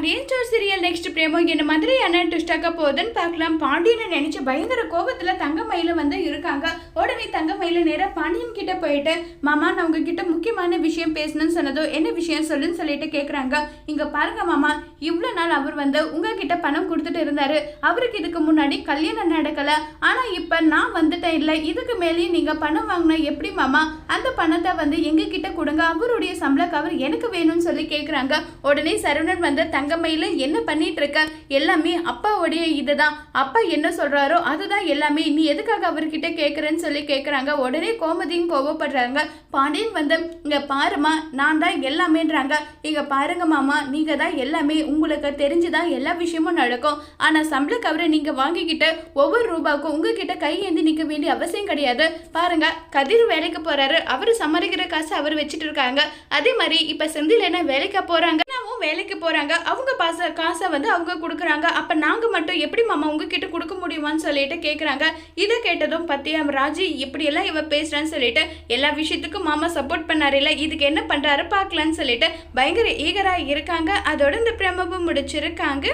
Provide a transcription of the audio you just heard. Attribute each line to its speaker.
Speaker 1: Pandian store serial next promo என்ன மாதிரி என்ன ட்விஸ்டாக்க போகுதுன்னு பார்க்கலாம். பாண்டியனை நினைச்சு பயங்கர கோபத்துல தங்கமயில வந்து இருக்காங்க. உடனே தங்கமயில நேர பாண்டியன் கிட்ட போயிட்டு மாமா நான் உங்ககிட்ட முக்கியமான விஷயம் பேசணும்னு சொன்னதோ என்ன விஷயம் சொல்லுன்னு சொல்லிட்டு கேட்கறாங்க இங்க பாருங்க மாமா இவ்வளவு நாள் அவர் வந்து உங்ககிட்ட பணம் கொடுத்துட்டு இருந்தாரு. அவருக்கு இதுக்கு முன்னாடி கல்யாணம் நடக்கல. ஆனா இப்ப நான் வந்துட்டேன் இல்ல. இதுக்கு மேலேயும் நீங்க பணம் வாங்கினா எப்படி மாமா? அந்த பணத்தை வந்து எங்ககிட்ட கொடுங்க. அவருடைய சம்பள கவர் எனக்கு வேணும்னு சொல்லி கேட்கறாங்க உடனே சரவணன் வந்து தங்கமயில என்ன பண்ணிட்டு இருக்க எல்லாமே அப்பாவுடைய இதுதான். அப்பா என்ன சொல்றாரோ அதுதான் எல்லாமே. நீ எதுக்காக அவர்கிட்ட கேட்குறேன்னு சொல்லி கேட்குறாங்க உடனே கோமதியும் கோவப்படுறாங்க. பாண்டியன் வந்து இங்க பாருமா நான் தான் எல்லாமேன்றாங்க. இங்க பாருங்க மாமா நீங்க தான் எல்லாமே. உங்களுக்கு தெரிஞ்சுதான் எல்லா விஷயமும் நடக்கும். ஆனா சம்பள கவரை நீங்க வாங்கிக்கிட்டு ஒவ்வொரு ரூபாய்க்கும் உங்ககிட்ட கை ஏந்தி நிக்க வேண்டிய அவசியம் கிடையாது. பாருங்க கதிர் வேலைக்கு போறாரு. அவர் சம்பாதிக்கிற காசு அவர் வச்சுட்டு இருக்காங்க. அதே மாதிரி இப்ப செந்தில் என்ன வேலைக்கு போறாங்க? வேலைக்கு போகிறாங்க அவங்க பாச காசை வந்து அவங்க கொடுக்குறாங்க. அப்போ நாங்கள் மட்டும் எப்படி மாமா உங்ககிட்ட கொடுக்க முடியுமான்னு சொல்லிட்டு கேட்குறாங்க இதை கேட்டதும் பத்தியா ராஜி இப்படியெல்லாம் இவ பேசுகிறான்னு சொல்லிட்டு எல்லா விஷயத்துக்கும் மாமா சப்போர்ட் பண்ணாரு இல்லை இதுக்கு என்ன பண்ணுறாரு பார்க்கலான்னு சொல்லிட்டு பயங்கர ஈகராக இருக்காங்க. அதோட இந்த பிரமபம் முடிச்சிருக்காங்க.